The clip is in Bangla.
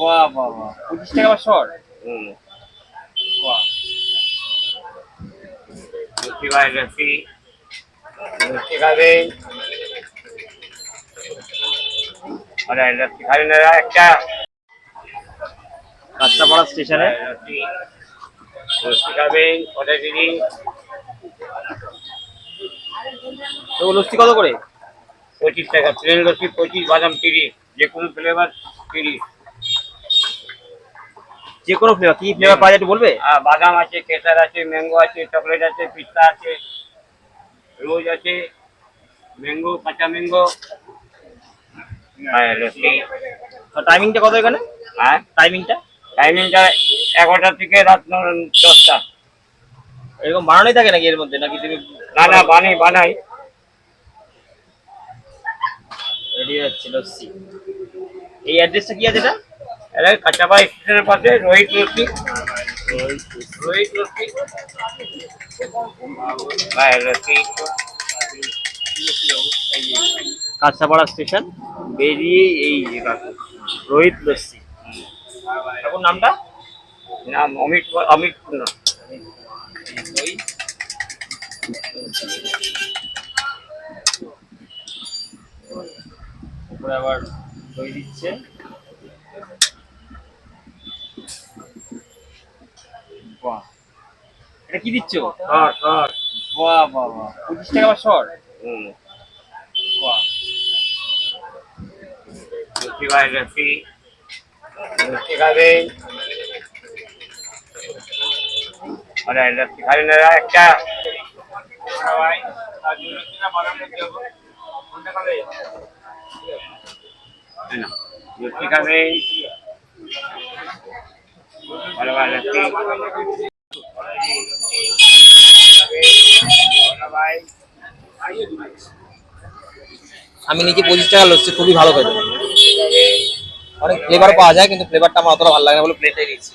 বাহ বাহ বাহ। পঁচিশ টাকা শর্ট? বাহ। লস্যি ভাই খাবে? আরে লস্যি খাবে না একটা। কাঁচরাপাড়া স্টেশনে? লস্যি লস্যি খাবে কটা দিদি তো লস্যি কত করে? পঁচিশ টাকা প্লেন লস্যি পঁচিশ বাদাম তিরিশ যে কোনো ফ্লেভার তিরিশ। যে কোনো ফ্লেভার কি ফ্লেভার পাওয়া যায় বলবে? বাদাম আছে কেসার আছে ম্যাঙ্গো আছে চকলেট আছে পিস্তা আছে রোজ আছে ম্যাঙ্গো কাঁচা ম্যাঙ্গো টাইমিংটা কত এখানে? হ্যাঁ? টাইমিংটা টাইমিংটা এগারোটা থেকে রাত দশটা। এরকম বানানোই থাকে নাকি এর মধ্যে? নাকি তুমি না না বানাই বানাই। রেডি হচ্ছে লস্যি। এই অ্যাড্রেসটা কি আছে এটা? এটা কাঁচাপা স্টেশনের পাশে রোহিত লস্যি রোহিত লস্যি লস্যি স্টেশন বেরিয়ে এই রোহিত লস্যি। এখন নামটা? নাম অমিত অমিত ওই আবার দই দিচ্ছে। বাহ। এটা কি দিচ্ছ? শর্ট শর্ট বাহ বাহ বাহ। পঁচিশ টাকা শর্ট হুম। বাহ। ভাই লস্যি খাবে। আরে লস্যি খাবে না একটা। ভাই আর দুই না বাদাম লস্যি কোনটা খাবে এই লস্যি খাবে। আমি নিজে পঁচিশ টাকা লচ্ছি খুবই ভালো খেতে অনেক ফ্লেভার পাওয়া যায় কিন্তু ফ্লেভারটা আমার অতটা ভালো লাগে না বলে প্লেটে নিচ্ছি